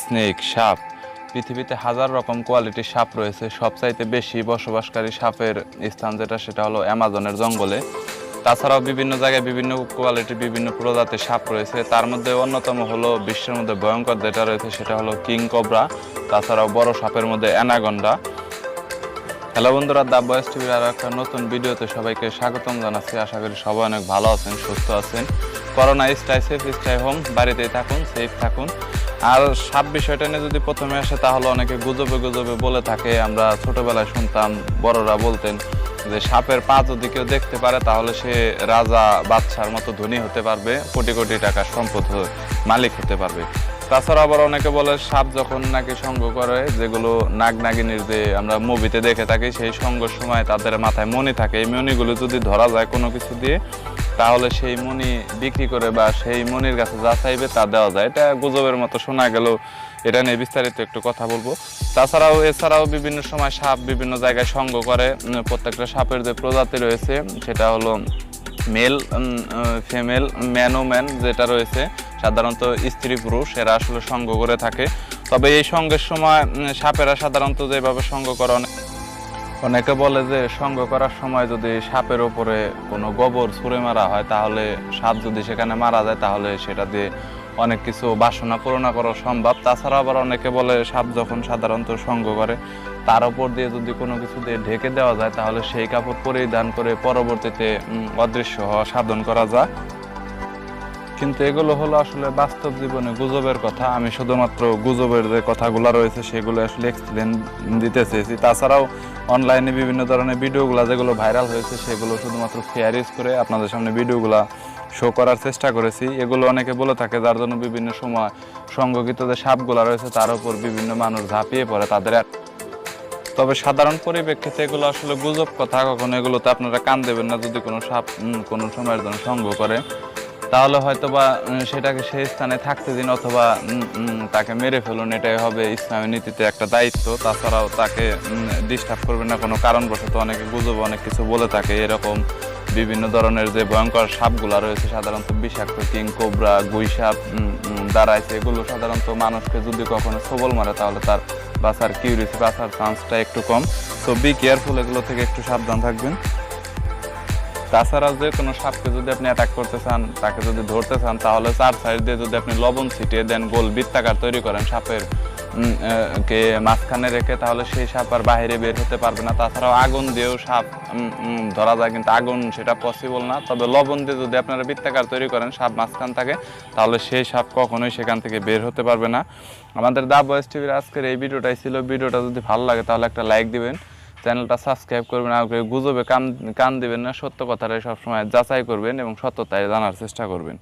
Snake, সাপ। পৃথিবীতে হাজার রকম কোয়ালিটির সাপ রয়েছে। সবচাইতে বেশি বসবাসকারী সাপের স্থান যেটা, সেটা হলো অ্যামাজনের জঙ্গলে। তাছাড়াও বিভিন্ন জায়গায় বিভিন্ন কোয়ালিটির বিভিন্ন প্রজাতির সাপ রয়েছে। তার মধ্যে অন্যতম হলো বিশ্বের মধ্যে ভয়ঙ্কর যেটা রয়েছে, সেটা হলো কিং কোবরা। তাছাড়াও বড় সাপের মধ্যে অ্যানাগন্ডা। হ্যালো বন্ধুরা দা বয়েস টিভির আর একটা নতুন ভিডিওতে সবাইকে স্বাগতম জানাচ্ছি। আশা করি সবাই অনেক ভালো আছেন, সুস্থ আছেন। Corona stay safe stay home বাড়িতেই থাকুন সেফ থাকুন। আর সাপ বিষয়টা নিয়ে যদি প্রথমে আসে, তাহলে অনেকে গুজবে গুজবে বলে থাকে। আমরা ছোটবেলায় শুনতাম, বড়রা বলতেন যে সাপের পা যদি কেউ দেখতে পারে, তাহলে সে রাজা বাদশার মতো ধনী হতে পারবে, কোটি কোটি টাকা সম্পদ মালিক হতে পারবে। তাছাড়া আবার অনেকে বলে সাপ যখন নাকি সঙ্গ করে, যেগুলো নাগ নাগিনীর যে আমরা মুভিতে দেখে থাকি, সেই সঙ্গের সময় তাদের মাথায় মনি থাকে। এই মনিগুলো যদি ধরা যায় কোনো কিছু দিয়ে তাহলে সেই মণি বিক্রি করে বা সেই মণির কাছে যা চাইবে তা দেওয়া যায়। এটা গুজবের মতো শোনা গেল। এটা নিয়ে বিস্তারিত একটু কথা বলব। তাছাড়াও, এছাড়াও বিভিন্ন সময় সাপ বিভিন্ন জায়গায় সঙ্গ করে। প্রত্যেকটা সাপের যে প্রজাতি রয়েছে, সেটা হলো মেল ফিমেল, ম্যান ও ম্যান যেটা রয়েছে, সাধারণত স্ত্রী পুরুষ, এরা আসলে সঙ্গ করে থাকে। তবে এই সঙ্গের সময় সাপেরা সাধারণত যেভাবে সঙ্গ করে, অনেক অনেকে বলে যে সঙ্গ করার সময় যদি সাপের উপরে কোনো গোবর ছুঁড়ে মারা হয়, তাহলে সাপ যদি সেখানে মারা যায়, তাহলে সেটা দিয়ে অনেক কিছু বাসনা পূরণ করা সম্ভব। তাছাড়া আবার অনেকে বলে সাপ যখন সাধারণত সঙ্গ করে, তার উপর দিয়ে যদি কোনো কিছু দিয়ে ঢেকে দেওয়া যায়, তাহলে সেই কাপড় পরিধান করে পরবর্তীতে অদৃশ্য হওয়া সাধন করা যায়। কিন্তু এগুলো হলো আসলে বাস্তব জীবনে গুজবের কথা। আমি শুধুমাত্র গুজবের যে কথাগুলো রয়েছে সেগুলো আসলে এক্সপ্লেন দিতে চেয়েছি। তাছাড়াও অনলাইনে বিভিন্ন ধরনের ভিডিওগুলো যেগুলো ভাইরাল হয়েছে সেগুলো শুধুমাত্র ফেয়ার ইউজ করে আপনাদের সামনে ভিডিওগুলো শো করার চেষ্টা করেছি। এগুলো অনেকে বলে থাকে যার জন্য বিভিন্ন সময় সংগঠিত যে সাপগুলো রয়েছে তার উপর বিভিন্ন মানুষ ঝাঁপিয়ে পড়ে তাদের তবে সাধারণ পরিপ্রেক্ষিতে এগুলো আসলে গুজব কথা, কখনো এগুলোতে আপনারা কান দেবেন না যদি কোনো সাপ কোনো সময়ের জন্য সঙ্গ করে। তাহলে হয়তো বা সেটাকে সেই স্থানে থাকতে দিন অথবা তাকে মেরে ফেলুন, এটাই হবে ইসলামী নীতিতে একটা দায়িত্ব। তাছাড়াও তাকে ডিস্টার্ব করবেন না, কোনো কারণবশত অনেকে গুজব, অনেক কিছু বলে থাকে। এরকম বিভিন্ন ধরনের যে ভয়ঙ্কর সাপগুলা রয়েছে, সাধারণত বিষাক্ত কিং, কোবরা, গুই সাপ দাঁড়াইছে, এগুলো সাধারণত মানুষকে যদি কখনো সবল মারে, তাহলে তার বাঁচার কিউরিসি বাঁচার চান্সটা একটু কম। তো বি কেয়ারফুল এগুলো থেকে একটু সাবধান থাকবেন। তাছাড়া যে কোনো সাপকে যদি আপনি অ্যাটাক করতে চান, তাকে যদি ধরতে চান, তাহলে চার সাইড দিয়ে যদি আপনি লবণ ছিটিয়ে দেন, গোল বৃত্তাকার তৈরি করেন সাপের কে মাঝখানে রেখে, তাহলে সেই সাপ আর বাইরে বের হতে পারবে না। তাছাড়াও আগুন দিয়েও সাপ ধরা যায়, কিন্তু আগুন সেটা পসিবল না। তবে লবণ দিয়ে যদি আপনারা বৃত্তাকার তৈরি করেন, সাপ মাঝখান থাকে, তাহলে সেই সাপ কখনোই সেখান থেকে বের হতে পারবে না। আমাদের দা বয়েস টিভির আজকের এই ভিডিওটাই ছিল। ভিডিওটা যদি ভালো লাগে, তাহলে একটা লাইক দিবেন। চ্যানেলটা সাবস্ক্রাইব করবেন, আর গুজবে কান কান দেবেন না, সত্য কথাটাই সবসময় যাচাই করবেন এবং সত্যতায় জানার চেষ্টা করবেন।